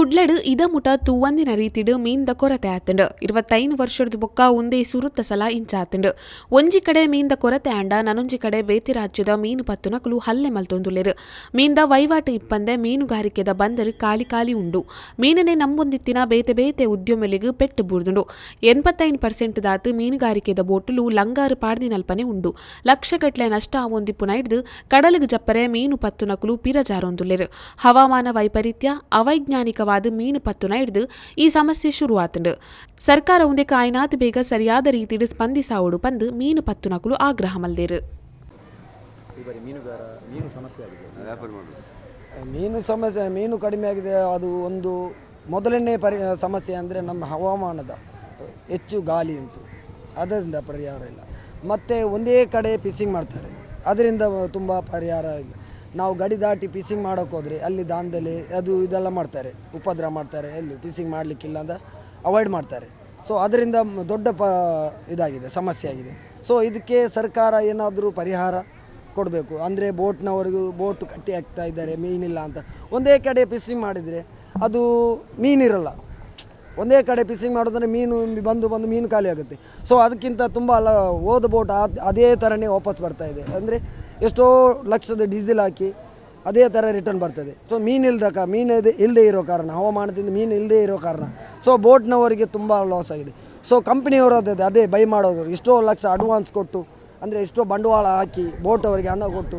ಕುಡ್ಲಡ್ ಇದ ಮುಟ ತೂವಂದಿನ ರೀತಿಡ್ ಮೀನ್ದ ಕೊರತೆ ಆತಂಡ್. ಇರುವತ್ತೈದು ವರ್ಷದ ಬೊಕ್ಕ ಒಂದೇ ಸುರುತ್ತ ಸಲ ಇಂಚಾತಂಡ್. ಒಂಜಿ ಕಡೆ ಮೀನ್ದ ಕೊರತೆ ಆಂಡ ನನೊಂಜಿ ಕಡೆ ಬೇತಿ ರಾಜ್ಯದ ಮೀನು ಪತ್ತುನಕುಲು ಹಲ್ಲೆ ಮಲ್ತೊಂದುಲ್ಲೆರ್. ಮೀನ್ದ ವಹಿವಾಟು ಇಪ್ಪಂದೆ ಮೀನುಗಾರಿಕೆದ ಬಂದರ್ ಕಾಲಿ ಕಾಲಿ ಉಂಡು. ಮೀನನೆ ನಂಬೊಂದಿತ್ತಿನ ಬೇತೆ ಬೇತೆ ಉದ್ಯಮೆಲಿಗ್ ಪೆಟ್ಟು ಬೂರ್ದುಂಡು. ಎನ್ಪತ್ತೈನು ಪರ್ಸೆಂಟ್ ದಾತ ಮೀನುಗಾರಿಕೆದ ಬೋಟುಲು ಲಂಗಾರು ಪಾಡ್ದಿನಲ್ಪನೆ ಉಂಡು. ಲಕ್ಷಗಟ್ಲೆ ನಷ್ಟ ಆವೊಂದಿಪ್ಪುನ ಹಿಡ್ದು ಕಡಲಿಗ್ ಜಪ್ಪರೆ ಮೀನು ಪತ್ತುನಕುಲು ಪಿರಜಾರೊಂದುಲ್ಲೆರ್. ಹವಾಮಾನ ವೈಪರೀತ್ಯ ಅವೈಜ್ಞಾನಿಕವಾದ ಮೀನು ಪತ್ತುನ ಹಿಡ್ದು ಈ ಸಮಸ್ಯೆ ಶುರುವಾತುಂಡು. ಸರ್ಕಾರ ಒಂದೇ ಕಾಯ್ನಾತ್ ಬೇಗ ಸರಿಯಾದ ರೀತಿಯಲ್ಲಿ ಸ್ಪಂದಿಸಾವುಡು ಪಂದು ಮೀನು ಪತ್ತುನಕುಲು ಆಗ್ರಹ ಮಲ್ದೇರು. ಈ ಬಾರಿ ಮೀನುಗಾರ ಮೀನು ಸಮಸ್ಯೆ ಆಗಿದೆ. ವ್ಯಾಪಾರ ಮಾಡೋದು. ಮೀನು ಸಮಸ್ಯೆ ಮೀನು ಕಡಿಮೆ ಆಗಿದೆ ಅದು ಒಂದು ಮೊದಲನೇ ಪರಿ ಸಮಸ್ಯೆ ಅಂದರೆ ನಮ್ಮ ಹವಾಮಾನದ ಹೆಚ್ಚು ಗಾಳಿ ಉಂಟು. ಅದರಿಂದ ಪರಿಹಾರ ಇಲ್ಲ. ಮತ್ತು ಒಂದೇ ಕಡೆ ಫಿಶಿಂಗ್ ಮಾಡ್ತಾರೆ. ಅದರಿಂದ ತುಂಬ ಪರಿಹಾರ ಇಲ್ಲ. ನಾವು ಗಡಿ ದಾಟಿ ಫಿಶಿಂಗ್ ಮಾಡೋಕೆ ಹೋದರೆ ಅಲ್ಲಿ ದಾಂಧಲೆ ಅದು ಇದೆಲ್ಲ ಮಾಡ್ತಾರೆ, ಉಪದ್ರ ಮಾಡ್ತಾರೆ, ಎಲ್ಲಿ ಫಿಶಿಂಗ್ ಮಾಡಲಿಕ್ಕಿಲ್ಲ ಅಂತ ಅವಾಯ್ಡ್ ಮಾಡ್ತಾರೆ. ಸೊ ಅದರಿಂದ ದೊಡ್ಡ ಪ, ಇದಾಗಿದೆ, ಸಮಸ್ಯೆ ಆಗಿದೆ. ಸೊ ಇದಕ್ಕೆ ಸರ್ಕಾರ ಏನಾದರೂ ಪರಿಹಾರ ಕೊಡಬೇಕು? ಅಂದರೆ ಬೋಟ್ನವರೆಗೂ ಬೋಟ್ ಕಟ್ಟಿ ಹಾಕ್ತಾ ಇದ್ದಾರೆ ಮೀನಿಲ್ಲ ಅಂತ. ಒಂದೇ ಕಡೆ ಫಿಶಿಂಗ್ ಮಾಡಿದರೆ ಅದು ಮೀನಿರಲ್ಲ ಒಂದೇ ಕಡೆ ಫಿಶಿಂಗ್ ಮಾಡೋದಂದ್ರೆ ಮೀನು ಬಂದು ಬಂದು ಮೀನು ಖಾಲಿ ಆಗುತ್ತೆ. ಸೊ ಅದಕ್ಕಿಂತ ತುಂಬ ಅಲ್ಲ, ಹೋದ ಬೋಟ್ ಅದೇ ಥರನೇ ವಾಪಸ್ ಬರ್ತಾ ಇದೆ. ಅಂದರೆ ಎಷ್ಟೋ ಲಕ್ಷದ ಡೀಸೆಲ್ ಹಾಕಿ ಅದೇ ಥರ ರಿಟರ್ನ್ ಬರ್ತದೆ. ಸೊ ಮೀನು ಇಲ್ದಕ ಮೀನು ಇದೆ ಇಲ್ಲದೆ ಇರೋ ಕಾರಣ, ಹವಾಮಾನದಿಂದ ಮೀನು ಇಲ್ಲದೆ ಇರೋ ಕಾರಣ. ಸೊ ಬೋಟ್ನವರಿಗೆ ತುಂಬ ಲಾಸ್ ಆಗಿದೆ. ಸೊ ಕಂಪ್ನಿಯವರು ಅದೇ ಅದೇ ಬೈ ಮಾಡೋದು. ಎಷ್ಟೋ ಲಕ್ಷ ಅಡ್ವಾನ್ಸ್ ಕೊಟ್ಟು, ಅಂದರೆ ಎಷ್ಟೋ ಬಂಡವಾಳ ಹಾಕಿ ಬೋಟ್ ಅವರಿಗೆ ಹಣ ಕೊಟ್ಟು,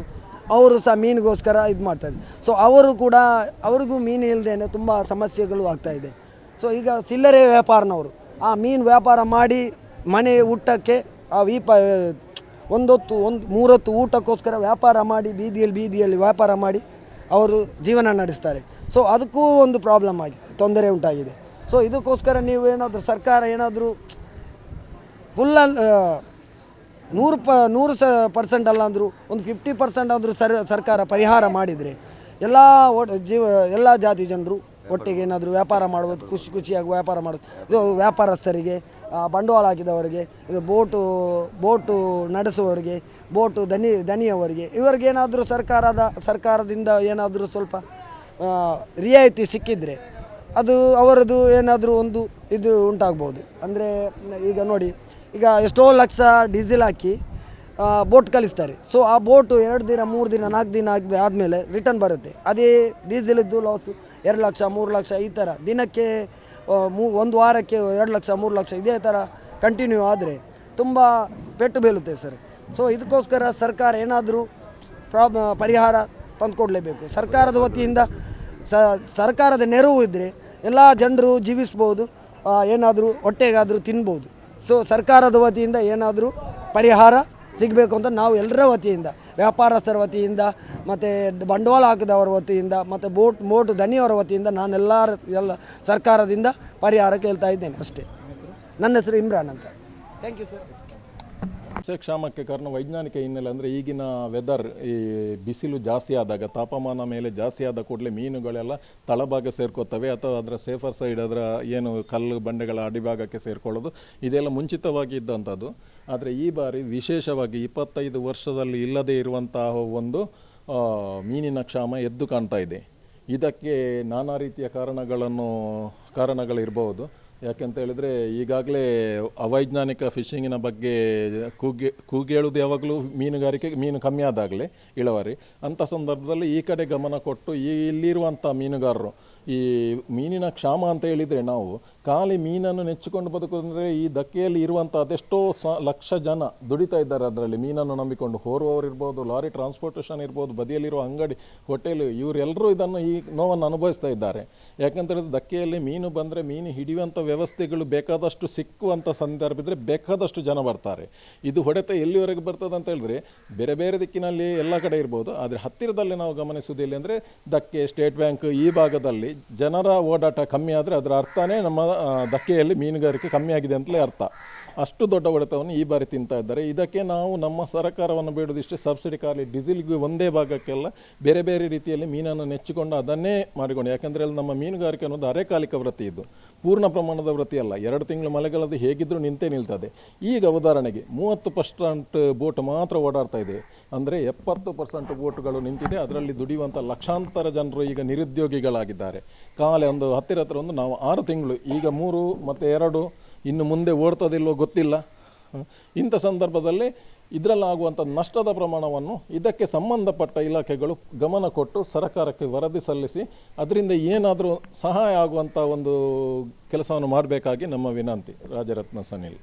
ಅವರು ಸಹ ಮೀನಿಗೋಸ್ಕರ ಇದು ಮಾಡ್ತಾಯಿದೆ ಸೊ ಅವರು ಕೂಡ, ಅವರಿಗೂ ಮೀನು ಇಲ್ಲದೇ ತುಂಬ ಸಮಸ್ಯೆಗಳು ಆಗ್ತಾಯಿದೆ ಸೊ ಈಗ ಚಿಲ್ಲರೆ ವ್ಯಾಪಾರನವರು, ಆ ಮೀನು ವ್ಯಾಪಾರ ಮಾಡಿ ಮನೆ ಊಟಕ್ಕೆ ಆ ವೀಪ ಒಂದೊತ್ತು, ಒಂದು ಮೂರೊತ್ತು ಊಟಕ್ಕೋಸ್ಕರ ವ್ಯಾಪಾರ ಮಾಡಿ, ಬೀದಿಯಲ್ಲಿ ಬೀದಿಯಲ್ಲಿ ವ್ಯಾಪಾರ ಮಾಡಿ ಅವರು ಜೀವನ ನಡೆಸ್ತಾರೆ. ಸೊ ಅದಕ್ಕೂ ಒಂದು ಪ್ರಾಬ್ಲಮ್ ಆಗಿ, ತೊಂದರೆ ಉಂಟಾಗಿದೆ. ಸೊ ಇದಕ್ಕೋಸ್ಕರ ನೀವು ಏನಾದರೂ ಸರ್ಕಾರ ಏನಾದರೂ ಫುಲ್ ನೂರು ಪ, ನೂರು ಸ ಪರ್ಸೆಂಟ್ ಅಲ್ಲ ಅಂದರೂ ಒಂದು ಫಿಫ್ಟಿ ಪರ್ಸೆಂಟ್ ಆದರೂ ಸರ್, ಸರ್ಕಾರ ಪರಿಹಾರ ಮಾಡಿದರೆ ಎಲ್ಲ ಜೀವ, ಎಲ್ಲ ಜಾತಿ ಜನರು ಒಟ್ಟಿಗೆ ಏನಾದರೂ ವ್ಯಾಪಾರ ಮಾಡ್ಬೋದು ಖುಷಿ, ಖುಷಿಯಾಗಿ ವ್ಯಾಪಾರ ಮಾಡೋದು ಇದು ವ್ಯಾಪಾರಸ್ಥರಿಗೆ ಬಂಡವಾಳ ಹಾಕಿದವರಿಗೆ ಇದು ಬೋಟು ಬೋಟು ನಡೆಸುವವರಿಗೆ, ಬೋಟು ದನಿ, ದನಿಯವರಿಗೆ, ಇವರಿಗೇನಾದರೂ ಸರ್ಕಾರದ, ಸರ್ಕಾರದಿಂದ ಏನಾದರೂ ಸ್ವಲ್ಪ ರಿಯಾಯಿತಿ ಸಿಕ್ಕಿದರೆ ಅದು ಅವರದು ಏನಾದರೂ ಒಂದು ಇದು ಉಂಟಾಗ್ಬೋದು. ಅಂದರೆ, ಈಗ ನೋಡಿ, ಈಗ ಎಷ್ಟೋ ಲಕ್ಷ ಡೀಸೆಲ್ ಹಾಕಿ ಬೋಟ್ ಕಳಿಸ್ತಾರೆ ಸೊ ಆ ಬೋಟು ಎರಡು ದಿನ, ಮೂರು ದಿನ, ನಾಲ್ಕು ದಿನ ಆದ ಆದಮೇಲೆ ರಿಟರ್ನ್ ಬರುತ್ತೆ. ಅದೇ ಡೀಸೆಲಿದ್ದು ಲಾಸು ಎರಡು ಲಕ್ಷ, ಮೂರು ಲಕ್ಷ ಈ ಥರ ದಿನಕ್ಕೆ ಮೂ, ಒಂದು ವಾರಕ್ಕೆ ಎರಡು ಲಕ್ಷ, ಮೂರು ಲಕ್ಷ, ಇದೇ ಥರ ಕಂಟಿನ್ಯೂ ಆದರೆ ತುಂಬ ಪೆಟ್ಟು ಬೀಳುತ್ತೆ ಸರ್. ಸೊ ಇದಕ್ಕೋಸ್ಕರ ಸರ್ಕಾರ ಏನಾದರೂ ಪ್ರಾಬ್, ಪರಿಹಾರ ತಂದುಕೊಡ್ಲೇಬೇಕು. ಸರ್ಕಾರದ ವತಿಯಿಂದ ಸರ್ಕಾರದ ನೆರವು ಇದ್ದರೆ ಎಲ್ಲ ಜನರು ಜೀವಿಸ್ಬೋದು ಏನಾದರೂ ಹೊಟ್ಟೆಗಾದರೂ ತಿನ್ಬೋದು. ಸೊ ಸರ್ಕಾರದ ವತಿಯಿಂದ ಏನಾದರೂ ಪರಿಹಾರ ಸಿಗಬೇಕು ಅಂತ ನಾವು ಎಲ್ಲರ ವತಿಯಿಂದ ವ್ಯಾಪಾರಸ್ಥರ ವತಿಯಿಂದ, ಮತ್ತು ಬಂಡವಾಳ ಹಾಕಿದವರ ವತಿಯಿಂದ, ಮತ್ತು ಬೋಟ್ ಮೋಟ್ ದನಿಯವರ ವತಿಯಿಂದ ನಾನು ಎಲ್ಲರ ಎಲ್ಲ ಸರ್ಕಾರದಿಂದ ಪರಿಹಾರ ಕೇಳ್ತಾ ಇದ್ದೇನೆ ಅಷ್ಟೇ. ನನ್ನ ಹೆಸರು ಇಮ್ರಾನ್ ಅಂತ. ಥ್ಯಾಂಕ್ ಯು ಸರ್ ಸಸ್ಯಕ್ಷಾಮಕ್ಕೆ ಕಾರಣ ವೈಜ್ಞಾನಿಕ ಹಿನ್ನೆಲೆ ಅಂದರೆ ಈಗಿನ ವೆದರ್ ಈ ಬಿಸಿಲು ಜಾಸ್ತಿ ಆದಾಗ, ತಾಪಮಾನ ಮೇಲೆ ಜಾಸ್ತಿ ಆದ ಕೂಡಲೇ ಮೀನುಗಳೆಲ್ಲ ತಳಭಾಗ ಸೇರ್ಕೋತವೆ, ಅಥವಾ ಅದರ ಸೇಫರ್ ಸೈಡ್ ಅದರ ಏನು ಕಲ್ಲು ಬಂಡೆಗಳ ಅಡಿಭಾಗಕ್ಕೆ ಸೇರ್ಕೊಳ್ಳೋದು, ಇದೆಲ್ಲ ಮುಂಚಿತವಾಗಿ ಇದ್ದಂಥದ್ದು ಆದರೆ ಈ ಬಾರಿ ವಿಶೇಷವಾಗಿ ಇಪ್ಪತ್ತೈದು ವರ್ಷದಲ್ಲಿ ಇಲ್ಲದೇ ಇರುವಂತಹ ಒಂದು ಮೀನಿನ ಕ್ಷಾಮ ಎದ್ದು ಕಾಣ್ತಾ ಇದೆ. ಇದಕ್ಕೆ ನಾನಾ ರೀತಿಯ ಕಾರಣಗಳನ್ನು ಕಾರಣಗಳಿರಬಹುದು ಯಾಕೆಂತ ಹೇಳಿದರೆ ಈಗಾಗಲೇ ಅವೈಜ್ಞಾನಿಕ ಫಿಶಿಂಗಿನ ಬಗ್ಗೆ ಕೂಗಿ ಕೂಗೇಳುವುದು ಯಾವಾಗಲೂ ಮೀನುಗಾರಿಕೆ ಮೀನು ಕಮ್ಮಿ ಆದಾಗಲೇ ಇಳುವರಿ. ಅಂಥ ಸಂದರ್ಭದಲ್ಲಿ ಈ ಕಡೆ ಗಮನ ಕೊಟ್ಟು ಈ ಇಲ್ಲಿರುವಂಥ ಮೀನುಗಾರರು ಈ ಮೀನಿನ ಕ್ಷಾಮ ಅಂತ ಹೇಳಿದರೆ ನಾವು ಖಾಲಿ ಮೀನನ್ನು ನೆಚ್ಚಿಕೊಂಡು ಬದುಕುವುದಂದರೆ ಈ ದಕ್ಕೆಯಲ್ಲಿ ಇರುವಂಥ ಅದೆಷ್ಟೋ ಸ ಲಕ್ಷ ಜನ ದುಡಿತಾ ಇದ್ದಾರೆ ಅದರಲ್ಲಿ. ಮೀನನ್ನು ನಂಬಿಕೊಂಡು ಹೋರುವವರು ಇರ್ಬೋದು, ಲಾರಿ ಟ್ರಾನ್ಸ್ಪೋರ್ಟೇಷನ್ ಇರ್ಬೋದು, ಬದಿಯಲ್ಲಿರುವ ಅಂಗಡಿ ಹೋಟೆಲು ಇವರೆಲ್ಲರೂ ಇದನ್ನು ಈ ನೋವನ್ನು ಅನುಭವಿಸ್ತಾ ಇದ್ದಾರೆ. ಯಾಕಂತೇಳಿದ್ರೆ ದಕ್ಕೆಯಲ್ಲಿ ಮೀನು ಬಂದರೆ ಮೀನು ಹಿಡಿಯುವಂಥ ವ್ಯವಸ್ಥೆಗಳು ಬೇಕಾದಷ್ಟು ಸಿಕ್ಕುವಂಥ ಸಂದರ್ಭ ಇದ್ದರೆ ಬೇಕಾದಷ್ಟು ಜನ ಬರ್ತಾರೆ. ಇದು ಹೊಡೆತ ಎಲ್ಲಿವರೆಗೆ ಬರ್ತದೆ ಅಂತ ಹೇಳಿದ್ರೆ ಬೇರೆ ಬೇರೆ ದಿಕ್ಕಿನಲ್ಲಿ ಎಲ್ಲ ಕಡೆ ಇರ್ಬೋದು, ಆದರೆ ಹತ್ತಿರದಲ್ಲಿ ನಾವು ಗಮನಿಸುವುದಿಲ್ಲ ಅಂದರೆ ದಕ್ಕೆ ಸ್ಟೇಟ್ ಬ್ಯಾಂಕ್ ಈ ಭಾಗದಲ್ಲಿ ಜನರ ಓಡಾಟ ಕಮ್ಮಿ ಆದರೆ ಅದರ ಅರ್ಥನೇ ನಮ್ಮ ದಕ್ಕೆಯಲ್ಲಿ ಮೀನುಗಾರಿಕೆ ಕಮ್ಮಿ ಆಗಿದೆ ಅಂತಲೇ ಅರ್ಥ. ಅಷ್ಟು ದೊಡ್ಡ ಹೊಡೆತವನ್ನು ಈ ಬಾರಿ ತಿಂತಾ ಇದ್ದಾರೆ. ಇದಕ್ಕೆ ನಾವು ನಮ್ಮ ಸರ್ಕಾರವನ್ನು ಬೇಡೋದಿಷ್ಟೇ ಸಬ್ಸಿಡಿ ಖಾಲಿ, ಡೀಸೆಲ್ಗೆ ಒಂದೇ ಭಾಗಕ್ಕೆಲ್ಲ ಬೇರೆ ಬೇರೆ ರೀತಿಯಲ್ಲಿ ಮೀನನ್ನು ನೆಚ್ಚಿಕೊಂಡು ಅದನ್ನೇ ಮಾಡಿಕೊಂಡು, ಯಾಕಂದರೆ ಅಲ್ಲಿ ನಮ್ಮ ಮೀನುಗಾರಿಕೆ ಅನ್ನೋದು ಅರೆಕಾಲಿಕ ವೃತ್ತಿ ಇದು. ಪೂರ್ಣ ಪ್ರಮಾಣದ ವೃತ್ತಿ ಅಲ್ಲ. ಎರಡು ತಿಂಗಳು ಮಳೆಗಾಲದ ಹೇಗಿದ್ದರೂ ನಿಂತೇ ನಿಲ್ತದೆ. ಈಗ ಉದಾಹರಣೆಗೆ ಮೂವತ್ತು ಪರ್ಸೆಂಟ್ ಬೋಟ್ ಮಾತ್ರ ಓಡಾಡ್ತಾ ಇದೆ. ಅಂದರೆ ಎಪ್ಪತ್ತು ಪರ್ಸೆಂಟ್ ಬೋಟ್ಗಳು ನಿಂತಿದೆ. ಅದರಲ್ಲಿ ದುಡಿಯುವಂಥ ಲಕ್ಷಾಂತರ ಜನರು ಈಗ ನಿರುದ್ಯೋಗಿಗಳಾಗಿದ್ದಾರೆ. ಕಾಲೆ ಒಂದು ಹತ್ತಿರ ಹತ್ತಿರ ಒಂದು ನಾವು ಆರು ತಿಂಗಳು, ಈಗ ಮೂರು ಮತ್ತು ಎರಡು, ಇನ್ನು ಮುಂದೆ ಓಡ್ತದಿಲ್ವೋ ಗೊತ್ತಿಲ್ಲ. ಇಂಥ ಸಂದರ್ಭದಲ್ಲಿ ಇದರಲ್ಲಾಗುವಂಥ ನಷ್ಟದ ಪ್ರಮಾಣವನ್ನು ಇದಕ್ಕೆ ಸಂಬಂಧಪಟ್ಟ ಇಲಾಖೆಗಳು ಗಮನ ಕೊಟ್ಟು ಸರ್ಕಾರಕ್ಕೆ ವರದಿ ಸಲ್ಲಿಸಿ ಅದರಿಂದ ಏನಾದರೂ ಸಹಾಯ ಆಗುವಂಥ ಒಂದು ಕೆಲಸವನ್ನು ಮಾಡಬೇಕಾಗಿ ನಮ್ಮ ವಿನಂತಿ ರಾಜರತ್ನ ಸನಿಲ್